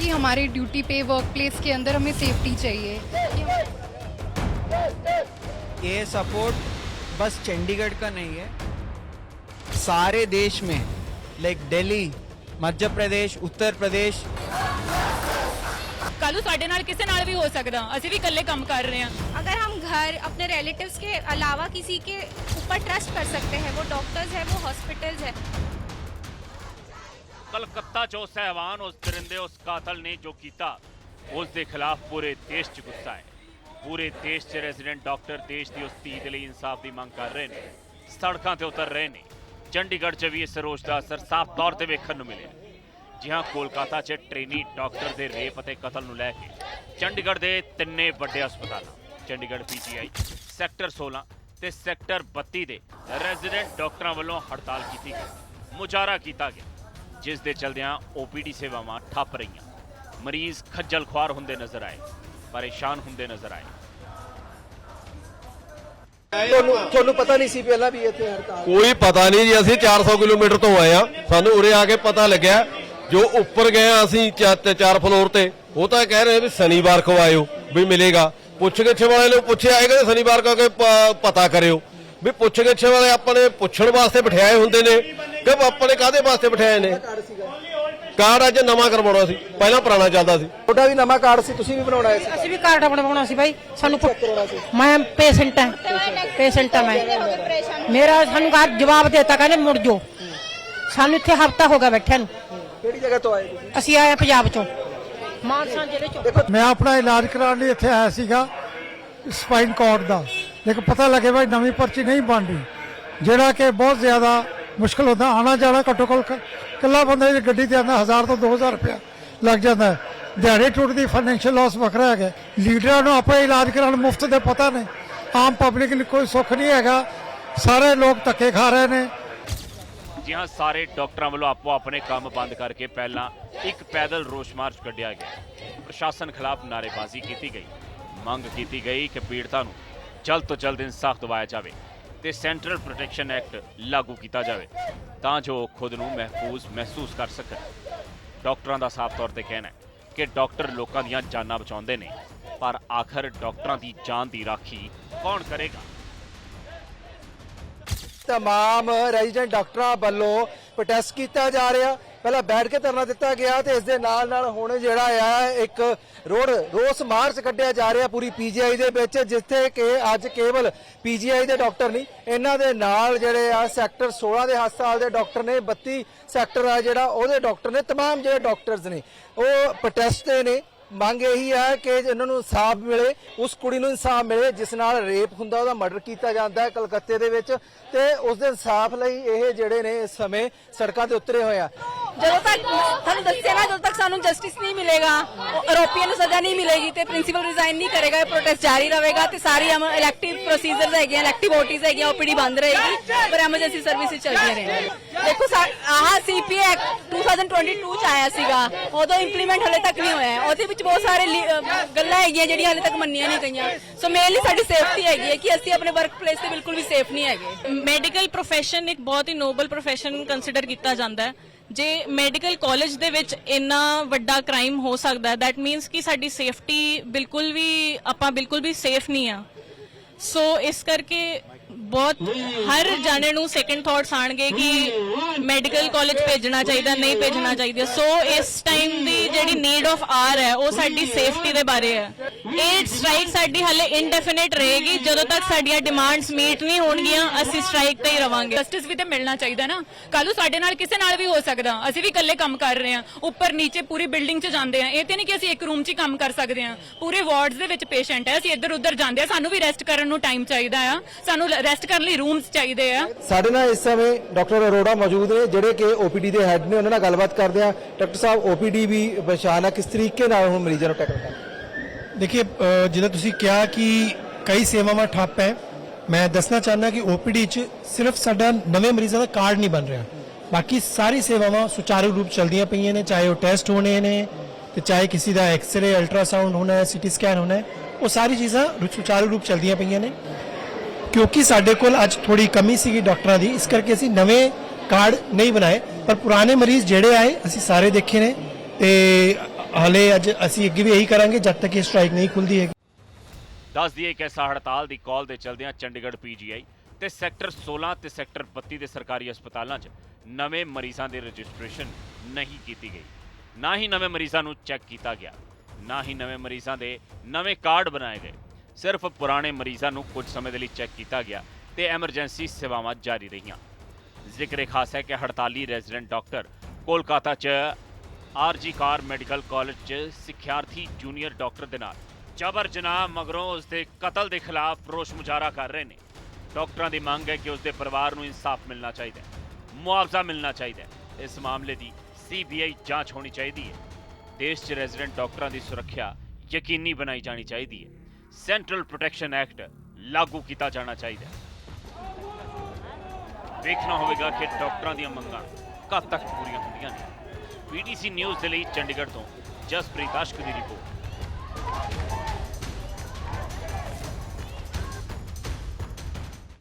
कि हमारी ड्यूटी पे वर्क प्लेस के अंदर हमें सेफ्टी चाहिए ये सपोर्ट बस चंडीगढ़ का नहीं है सारे देश में लाइक दिल्ली मध्य प्रदेश उत्तर प्रदेश ਕੱਲ ਨੂੰ ਸਾਡੇ ਨਾਲ ਕਿਸੇ ਨਾਲ ਵੀ ਹੋ ਸਕਦਾ ਅਸੀਂ ਵੀ ਇਕੱਲੇ ਕੰਮ ਕਰ ਰਹੇ ਹਾਂ अगर हम घर अपने रिलेटिव्स के अलावा किसी के ऊपर ट्रस्ट कर सकते हैं वो डॉक्टर्स है वो हॉस्पिटल्स है ਕਲਕੱਤਾ 'ਚ ਉਸ ਸਹਿਵਾਨ ਉਸ ਦਰਿੰਦੇ ਉਸ ਕਾਤਲ ਨੇ ਜੋ ਕੀਤਾ ਉਸ ਦੇ ਖਿਲਾਫ ਪੂਰੇ ਦੇਸ਼ 'ਚ ਗੁੱਸਾ ਹੈ ਪੂਰੇ ਦੇਸ਼ 'ਚ ਰੈਜ਼ੀਡੈਂਟ ਡਾਕਟਰ ਦੇਸ਼ ਦੀ ਉਸ ਧੀ ਦੇ ਲਈ ਇਨਸਾਫ ਦੀ ਮੰਗ ਕਰ ਰਹੇ ਨੇ ਸੜਕਾਂ ਤੇ ਉਤਰ ਰਹੇ ਨੇ ਚੰਡੀਗੜ੍ਹ 'ਚ ਵੀ ਇਸ ਰੋਸ਼ ਦਾ ਅਸਰ ਸਾਫ਼ ਤੌਰ ਤੇ ਵੇਖਣ ਨੂੰ ਮਿਲਿਆ ਜੀ ਹਾਂ ਕੋਲਕਾਤਾ 'ਚ ਟ੍ਰੇਨੀ ਡਾਕਟਰ ਦੇ ਰੇਪ ਅਤੇ ਕਤਲ ਨੂੰ ਲੈ ਕੇ ਚੰਡੀਗੜ੍ਹ ਦੇ ਤਿੰਨੇ ਵੱਡੇ ਹਸਪਤਾਲਾਂ ਚੰਡੀਗੜ੍ਹ ਪੀਜੀਆਈ ਸੈਕਟਰ 16 ਤੇ ਸੈਕਟਰ 32 ਦੇ ਰੈਜ਼ੀਡੈਂਟ ਡਾਕਟਰਾਂ ਵੱਲੋਂ ਹੜਤਾਲ ਕੀਤੀ ਗਈ ਮੁਜ਼ਾਹਰਾ ਕੀਤਾ ਗਿਆ ਜਿਸ ਦੇ ਚਲਦਿਆਂ ਓਪੀਡੀ ਸੇਵਾਵਾਂ ਠੱਪ ਰਹੀਆਂ। ਮਰੀਜ਼ ਖੱਜਲ ਖੁਆਰ ਹੁੰਦੇ ਨਜ਼ਰ ਆਏ ਪਰੇਸ਼ਾਨ ਹੁੰਦੇ ਨਜ਼ਰ ਆਏ। ਤੁਹਾਨੂੰ ਤੁਹਾਨੂੰ ਪਤਾ ਨਹੀਂ ਸੀ ਪਹਿਲਾਂ ਵੀ ਇੱਥੇ ਹੜਤਾਲ। ਕੋਈ ਪਤਾ ਨਹੀਂ ਜੀ ਅਸੀਂ 400 ਕਿਲੋਮੀਟਰ ਤੋਂ ਆਏ ਆ ਸਾਨੂੰ ਉਰੇ ਆ ਕੇ ਪਤਾ ਲੱਗਿਆ ਜੋ ਉੱਪਰ ਗਏ ਆ ਅਸੀਂ ਚਾ- ਤੇ ਚਾਰ ਫਲੋਰ ਤੇ ਉਹ ਤਾਂ ਕਹਿ ਰਹੇ ਵੀ ਸ਼ਨੀਵਾਰ ਕੋ ਆਇਓ ਵੀ ਮਿਲੇਗਾ। ਪੁੱਛ ਗਿੱਛ ਵਾਲੇ ਨੂੰ ਪੁੱਛਿਆ ਆਏਗਾ ਤੇ ਸ਼ਨੀਵਾਰ ਕੋ ਕੇ ਪਤਾ ਕਰਿਓ। ਵੀ ਪੁੱਛ ਗਿੱਛ ਵਾਲੇ ਆਪਣੇ ਪੁੱਛਣ ਵਾਸਤੇ ਬਿਠਾਏ ਹੁੰਦੇ ਨੇ। ਕਿ ਆਪਣੇ ਕਾਦੇ ਵਾਸਤੇ ਬਿਠਾਏ ਨੇ? ਕਾਰਡ ਅੱਜ ਨਵਾਂ ਕਰਵਾਉਣਾ ਸੀ ਪਹਿਲਾਂ ਪੁਰਾਣਾ ਚੱਲਦਾ ਸੀ। ਤੁਹਾਡਾ ਵੀ ਨਵਾਂ ਕਾਰਡ ਸੀ ਤੁਸੀਂ ਵੀ ਬਣਾਉਣਾ ਹੈ ਅਸੀਂ ਵੀ ਕਾਰਡ ਬਣਵਾਉਣਾ ਸੀ ਬਾਈ ਸਾਨੂੰ ਮੈਂ ਪੇਸ਼ੈਂਟ ਹਾਂ। ਪੇਸ਼ੈਂਟ ਹਾਂ ਮੈਂ। ਮੇਰਾ ਸਾਨੂੰ ਕਾਰਡ ਜਵਾਬ ਦੇਤਾ ਕਹਿੰਦੇ ਮੁੜ ਜਾਓ। ਸਾਨੂੰ ਇੱਥੇ ਹਫਤਾ ਹੋ ਗਿਆ ਬੈਠਿਆਂ ਨੂੰ। ਕਿਹੜੀ ਜਗ੍ਹਾ ਤੋਂ ਆਏ ਤੁਸੀਂ? ਅਸੀਂ ਆਏ ਪੰਜਾਬ ਚੋਂ। ਮਾਨਸਾ ਜ਼ਿਲ੍ਹੇ ਚੋਂ। ਮੈਂ ਆਪਣਾ ਇਲਾਜ ਕਰਾਉਣ ਲਈ ਇੱਥੇ ਆਇਆ ਸੀਗਾ ਸਪਾਈਨ ਕੋਡ ਦਾ। ਲੇਕਿਨ ਪਤਾ ਲੱਗੇ ਭਾਈ ਨਵੀਂ ਪਰਚੀ ਨਹੀਂ ਬਣ ਰਹੀ। ਜਿਹੜਾ ਕਿ ਬਹੁਤ ਜ਼ਿਆਦਾ ਮੁਸ਼ਕਲ ਹੁੰਦਾ ਆਣਾ ਜਾਣਾ ਘੱਟੋ ਘੱਟ ਇਕੱਲਾ ਬੰਦਾ ਜੇ ਗੱਡੀ ਤੇ ਆਉਂਦਾ 1000 ਤੋਂ 2000 ਰੁਪਇਆ ਲੱਗ ਜਾਂਦਾ। ਦਿਹਾੜੀ ਟੁੱਟਦੀ ਫਾਈਨੈਂਸ਼ੀਅਲ ਲਾਸ ਵੱਖਰਾ ਹੈਗਾ। ਲੀਡਰਾਂ ਨੂੰ ਆਪਣੇ ਇਲਾਜ ਕਰਾਉਣ, ਮੁਫਤ ਦੇ ਪਤਾ ਨੇ। ਆਮ ਪਬਲਿਕ ਲਈ ਕੋਈ ਸੁੱਖ ਨਹੀਂ ਹੈਗਾ। ਸਾਰੇ ਲੋਕ ਧੱਕੇ ਖਾ ਰਹੇ ਨੇ। ਜੀ ਹਾਂ, ਸਾਰੇ ਡਾਕਟਰਾਂ ਵੱਲੋਂ ਆਪੋ ਆਪਣੇ ਕੰਮ ਬੰਦ ਕਰਕੇ ਪਹਿਲਾਂ ਇੱਕ ਪੈਦਲ ਰੋਸ ਮਾਰਚ ਕੱਢਿਆ ਗਿਆ। ਪ੍ਰਸ਼ਾਸਨ ਖਿਲਾਫ ਨਾਅਰੇਬਾਜ਼ੀ ਕੀਤੀ ਗਈ। ਮੰਗ ਕੀਤੀ ਗਈ ਕਿ ਪੀੜਤਾਂ ਨੂੰ ਜਲਦ ਤੋਂ ਜਲਦ ਇਨਸਾਫ ਦਿਵਾਇਆ ਜਾਵੇ। ਤੇ ਸੈਂਟਰਲ ਪ੍ਰੋਟੈਕਸ਼ਨ ਐਕਟ ਲਾਗੂ ਕੀਤਾ ਜਾਵੇ ਤਾਂ ਜੋ ਖੁਦ ਨੂੰ ਮਹਿਫੂਜ਼ ਮਹਿਸੂਸ ਕਰ ਸਕਣ। ਡਾਕਟਰਾਂ ਦਾ ਸਾਫ਼ ਤੌਰ ਤੇ ਕਹਿਣਾ ਹੈ ਕਿ ਡਾਕਟਰ ਲੋਕਾਂ ਦੀਆਂ ਜਾਨਾਂ ਬਚਾਉਂਦੇ ਨੇ, ਪਰ ਆਖਰ ਡਾਕਟਰਾਂ ਦੀ ਜਾਨ ਦੀ ਰਾਖੀ ਕੌਣ ਕਰੇਗਾ? ਤਮਾਮ ਰੈਜ਼ੀਡੈਂਟ ਡਾਕਟਰਾਂ ਵੱਲੋਂ ਪ੍ਰੋਟੈਸਟ ਕੀਤਾ ਜਾ ਰਿਹਾ। ਪਹਿਲਾਂ ਬੈਠ ਕੇ ਧਰਨਾ ਦਿੱਤਾ ਗਿਆ ਤੇ ਇਸ ਦੇ ਨਾਲ ਨਾਲ ਹੁਣ ਜਿਹੜਾ ਆ, ਇੱਕ ਰੋਡ, ਰੋਸ ਮਾਰਚ ਕੱਢਿਆ ਜਾ ਰਿਹਾ ਪੂਰੀ ਪੀਜੀਆਈ ਦੇ ਵਿੱਚ, ਜਿੱਥੇ ਕਿ ਅੱਜ ਕੇਵਲ ਪੀਜੀਆਈ ਦੇ ਡਾਕਟਰ ਨਹੀਂ, ਇਹਨਾਂ ਦੇ ਨਾਲ ਜਿਹੜੇ ਆ ਸੈਕਟਰ 16 ਦੇ ਹਸਪਤਾਲ ਦੇ ਡਾਕਟਰ ਨੇ 32 ਸੈਕਟਰ ਆ ਜਿਹੜਾ ਉਹਦੇ ਡਾਕਟਰ ਨੇ, ਤਮਾਮ ਜਿਹੜੇ ਡਾਕਟਰਸ ਨੇ, ਉਹ ਪ੍ਰੋਟੈਸਟ ਤੇ ਨੇ। ਮੰਗ ਇਹੀ ਹੈ ਕਿ ਇਹਨਾਂ ਨੂੰ ਇਨਸਾਫ ਮਿਲੇ, ਉਸ ਕੁੜੀ ਨੂੰ ਇਨਸਾਫ ਮਿਲੇ, ਜਿਸ ਨਾਲ ਰੇਪ ਹੁੰਦਾ, ਉਹਦਾ ਮਰਡਰ ਕੀਤਾ ਜਾਂਦਾ ਹੈ ਕਲਕੱਤੇ ਦੇ ਵਿੱਚ ਤੇ ਉਸ ਦੇ ਇਨਸਾਫ ਲਈ ਇਹ ਜਿਹੜੇ ਨੇ ਇਸ ਸਮੇਂ ਸੜਕਾਂ ਤੇ ਉਤਰੇ ਹੋਏ ਆ। ਜਦੋਂ ਤੱਕ ਤੁਹਾਨੂੰ ਦੱਸਿਆ ਨਾ, ਜਦੋਂ ਤੱਕ ਸਾਨੂੰ ਜਸਟਿਸ ਨਹੀਂ ਮਿਲੇਗਾ ਆਰੋਪੀਆਂ ਨੂੰ ਸਜ਼ਾ ਨਹੀਂ ਮਿਲੇਗੀ ਤੇ ਪ੍ਰਿੰਸੀਪਲ ਰਿਜ਼ਾਈਨ ਨਹੀਂ ਕਰੇਗਾ, ਇਹ ਪ੍ਰੋਟੈਸਟ ਜਾਰੀ ਰਹੇਗਾ ਤੇ ਸਾਰੀ ਇਲੈਕਟਿਵ ਪ੍ਰੋਸੀਜਰਸ ਹੈਗੀਆਂ ਇਲੈਕਟਿਵ ਓਟੀਜ਼ ਹੈਗੀਆਂ ਓਪੀਡੀ ਬੰਦ ਰਹੇਗੀ, ਪਰ ਐਮਰਜੈਂਸੀ ਸਰਵਿਸਿਜ਼ ਚੱਲਦੀਆਂ ਰਹਿਣਗੀਆਂ। ਦੇਖੋ ਐਕਟ 2022 ਚ ਆਇਆ ਸੀਗਾ। ਉਦੋਂ ਇੰਪਲੀਮੈਂਟ ਹਲੇ ਤੱਕ ਨਹੀਂ ਹੋਇਆ। ਹੈ। ਉਹਦੇ ਵਿੱਚ ਬਹੁਤ ਸਾਰੇ ਲੀ- ਅਹ ਗੱਲਾਂ ਹੈਗੀਆਂ ਜਿਹੜੀਆਂ ਹਲੇ ਤੱਕ ਮੰਨੀਆਂ ਨਹੀਂ ਗਈਆਂ। ਸੋ ਮੇਨਲੀ ਸਾਡੀ ਸੇਫਟੀ ਹੈਗੀ ਹੈ ਕਿ ਅਸੀਂ ਆਪਣੇ ਵਰਕ ਪਲੇਸ ਤੇ ਬਿਲਕੁਲ ਵੀ ਸੇਫ ਨਹੀਂ ਹੈਗੇ। ਮੈਡੀਕਲ profession ਇੱਕ ਬਹੁਤ ਹੀ ਨੋਬਲ profession ਕੰਸੀਡਰ ਕੀਤਾ ਜਾਂਦਾ ਹੈ। ਜੇ ਮੈਡੀਕਲ ਕਾਲਜ ਦੇ ਵਿੱਚ ਇੰਨਾ ਵੱਡਾ ਕ੍ਰਾਈਮ ਹੋ ਸਕਦਾ ਹੈ ਦੈਟ ਮੀਨਸ ਕਿ ਸਾਡੀ ਸੇਫਟੀ ਬਿਲਕੁਲ ਵੀ ਆਪਾਂ ਬਿਲਕੁਲ ਵੀ ਸੇਫ ਨਹੀਂ ਆ। ਸੋ ਇਸ ਕਰਕੇ ਬਹੁਤ ਹਰ ਜਾਣੇ ਨੂੰ ਸੈਕੰਡ ਥਾਟਸ ਆਣਗੇ ਕਿ ਮੈਡੀਕਲ ਕਾਲਜ ਭੇਜਣਾ ਚਾਹੀਦਾ ਨਹੀਂ ਭੇਜਣਾ ਚਾਹੀਦਾ। ਸੋ ਇਸ ਟਾਈਮ ਦੀ ਜਿਹੜੀ ਨੀਡ ਆਫ ਆਰ ਹੈ ਉਹ ਸਾਡੀ ਸੇਫਟੀ ਦੇ ਬਾਰੇ ਹੈ। ਇਹ ਸਟ੍ਰਾਈਕ ਸਾਡੀ ਹਲੇ ਇਨਡੈਫੀਨਿਟ ਰਹੇਗੀ। ਜਦੋਂ ਤੱਕ ਸਾਡੀਆਂ ਡਿਮਾਂਡਸ ਮੀਟ ਨਹੀਂ ਹੋਣਗੀਆਂ ਅਸੀਂ ਸਟ੍ਰਾਈਕ ਤੇ ਹੀ ਰਵਾਂਗੇ। ਜਸਟਿਸ ਵੀ ਤੇ ਮਿਲਣਾ ਚਾਹੀਦਾ ਨਾ। ਕੱਲ ਨੂੰ ਸਾਡੇ ਨਾਲ ਕਿਸੇ ਨਾਲ ਵੀ ਹੋ ਸਕਦਾ। ਅਸੀਂ ਵੀ ਇਕੱਲੇ ਕੰਮ ਕਰ ਰਹੇ ਹਾਂ। ਉੱਪਰ ਨੀਚੇ ਪੂਰੀ ਬਿਲਡਿੰਗ 'ਚ ਜਾਂਦੇ ਆ ਇਹ ਤੇ ਨਹੀਂ ਕਿ ਅਸੀਂ ਇੱਕ ਰੂਮ 'ਚ ਹੀ ਕੰਮ ਕਰ ਸਕਦੇ ਹਾਂ। ਪੂਰੇ ਵਾਰਡਸ ਦੇ ਵਿੱਚ ਪੇਸ਼ੈਂਟ ਹੈ। ਅਸੀਂ ਇੱਧਰ ਉੱਧਰ ਜਾਂਦੇ ਆ ਸਾਨੂੰ ਵੀ ਰੈਸਟ ਕਰਨ ਨੂੰ ਟਾਈਮ ਚਾਹੀਦਾ ਆ। ਸਾਨੂੰ ਰੈਸਟ ਕਰਨ ਲਈ ਰੂਮਸ ਚਾਹੀਦੇ ਆ। ਸਾਡੇ ਨਾਲ ਇਸ ਸਮੇਂ ਡਾਕਟਰ ਅਰੋੜਾ ਮੌਜੂਦ ਨੇ ਜਿਹੜੇ ਕਿ ਓਪੀਡੀ ਦੇ ਹੈੱਡ ਨੇ। ਉਹਨਾਂ ਨਾਲ ਗੱਲਬਾਤ ਕਰਦੇ ਆ ਡਾਕਟਰ ਸਾਹਿਬ ਓਪੀਡੀ ਵੀ ਪਛਾਣ ਆ ਕਿਸ ਤਰੀਕੇ ਨਾਲ ਹੁਣ ਮਰੀਜ਼ਾਂ ਨੂੰ ਟੈਕਲ ਕਰਨਾ ਦੇਖिए ਅ, ਜਿੱਦਾਂ ਤੁਸੀਂ ਕਿਹਾ ਕਿ ਕਈ ਸੇਵਾਵਾਂ ਠੱਪ ਹੈ ਮੈਂ ਦੱਸਣਾ ਚਾਹੁੰਦਾ ਕਿ ਓਪੀਡੀ ਚ ਸਿਰਫ ਸਾਡਾ ਨਵੇਂ ਮਰੀਜ਼ਾਂ ਦਾ ਕਾਰਡ ਨਹੀਂ ਬਣ ਰਿਹਾ। ਬਾਕੀ ਸਾਰੀ ਸੇਵਾਵਾਂ ਸੁਚਾਰੂ ਰੂਪ ਚਲਦੀਆਂ ਪਈਆਂ ਨੇ ਚਾਹੇ ਉਹ ਟੈਸਟ ਹੋਣੇ ਨੇ ਤੇ ਚਾਹੇ ਕਿਸੇ ਦਾ ਐਕਸ-ਰੇ ਅਲਟਰਾਸਾਊਂਡ ਹੋਣਾ ਹੈ ਸੀਟੀ ਸਕੈਨ ਹੋਣਾ ਹੈ ਉਹ ਸਾਰੀ ਚੀਜ਼ਾਂ ਸੁਚਾਰੂ ਰੂਪ ਚਲਦੀਆਂ ਪਈਆਂ ਨੇ। ਕਿਉਂਕਿ ਸਾਡੇ ਕੋਲ ਅੱਜ ਥੋੜੀ ਕਮੀ ਸੀਗੀ ਡਾਕਟਰਾਂ ਦੀ ਇਸ ਕਰਕੇ ਅਸੀਂ ਨਵੇਂ ਕਾਰਡ ਨਹੀਂ ਬਣਾਏ ਪਰ ਪੁਰਾਣੇ ਮਰੀਜ਼ ਜਿਹੜੇ ਆਏ ਅਸੀਂ ਸਾਰੇ ਦੇਖੇ ਨੇ। ਤੇ ਹਾਲੇ ਅੱਜ ਅਸੀਂ ਅੱਗੇ ਵੀ ਇਹੀ ਕਰਾਂਗੇ, ਜਦ ਤੱਕ ਇਹ ਸਟ੍ਰਾਈਕ ਨਹੀਂ ਖੁੱਲਦੀ ਹੈ ਦੱਸ ਦਈਏ ਕਿ ਐਸਾ ਹੜਤਾਲ ਦੀ ਕਾਲ ਦੇ ਚਲਦਿਆਂ ਚੰਡੀਗੜ੍ਹ ਪੀਜੀਆਈ ਤੇ ਸੈਕਟਰ 16 ਤੇ ਸੈਕਟਰ 32 ਦੇ ਸਰਕਾਰੀ ਹਸਪਤਾਲਾਂ 'ਚ ਨਵੇਂ ਮਰੀਜ਼ਾਂ ਦੀ ਰਜਿਸਟ੍ਰੇਸ਼ਨ ਨਹੀਂ ਕੀਤੀ ਗਈ। ਨਾ ਹੀ ਨਵੇਂ ਮਰੀਜ਼ਾਂ ਨੂੰ ਚੈੱਕ ਕੀਤਾ ਗਿਆ, ਨਾ ਹੀ ਨਵੇਂ ਮਰੀਜ਼ਾਂ ਦੇ ਨਵੇਂ ਕਾਰਡ ਬਣਾਏ ਗਏ। ਸਿਰਫ ਪੁਰਾਣੇ ਮਰੀਜ਼ਾਂ ਨੂੰ ਕੁਝ ਸਮੇਂ ਦੇ ਲਈ ਚੈੱਕ ਕੀਤਾ ਗਿਆ ਤੇ ਐਮਰਜੈਂਸੀ ਸੇਵਾਵਾਂ ਜਾਰੀ ਰਹੀਆਂ। ਜ਼ਿਕਰ ਖਾਸ ਹੈ ਕਿ ਹੜਤਾਲੀ ਰੈਜ਼ੀਡੈਂਟ ਡਾਕਟਰ ਕੋਲਕਾਤਾ 'ਚ ਆਰਜੀ ਕਾਰ ਮੈਡੀਕਲ ਕਾਲਜ 'ਚ ਸਿੱਖਿਆਰਥੀ ਜੂਨੀਅਰ ਡਾਕਟਰ ਦੇ ਨਾਲ। ਜਬਰ ਜਨਾਹ ਮਗਰੋਂ ਉਸ ਦੇ ਕਤਲ ਦੇ ਖਿਲਾਫ ਰੋਸ ਮੁਜ਼ਾਹਰਾ ਕਰ ਰਹੇ ਨੇ। ਡਾਕਟਰਾਂ ਦੀ ਮੰਗ ਹੈ ਕਿ ਉਸ ਦੇ ਪਰਿਵਾਰ ਨੂੰ ਇਨਸਾਫ ਮਿਲਣਾ ਚਾਹੀਦਾ ਹੈ। ਮੁਆਵਜ਼ਾ ਮਿਲਣਾ ਚਾਹੀਦਾ ਹੈ। ਇਸ ਮਾਮਲੇ ਦੀ ਸੀਬੀਆਈ ਜਾਂਚ ਹੋਣੀ ਚਾਹੀਦੀ ਹੈ। ਦੇਸ਼ 'ਚ ਰੈਜ਼ੀਡੈਂਟ ਡਾਕਟਰਾਂ ਦੀ ਸੁਰੱਖਿਆ ਯਕੀਨੀ ਬਣਾਈ ਜਾਣੀ ਚਾਹੀਦੀ ਹੈ। ਸੈਂਟਰਲ ਪ੍ਰੋਟੈਕਸ਼ਨ ਐਕਟ ਲਾਗੂ ਕੀਤਾ ਜਾਣਾ ਚਾਹੀਦਾ ਹੈ। ਵੇਖਣਾ ਹੋਵੇਗਾ ਕਿ ਡਾਕਟਰਾਂ ਦੀਆਂ ਮੰਗਾਂ ਕਦ ਤੱਕ ਪੂਰੀਆਂ ਹੁੰਦੀਆਂ ਨੇ। ਪੀਟੀਸੀ ਨਿਊਜ਼ ਦੇ ਲਈ ਚੰਡੀਗੜ੍ਹ ਤੋਂ ਜਸਪ੍ਰੀਤ ਆਸ਼ਕ ਦੀ ਰਿਪੋਰਟ।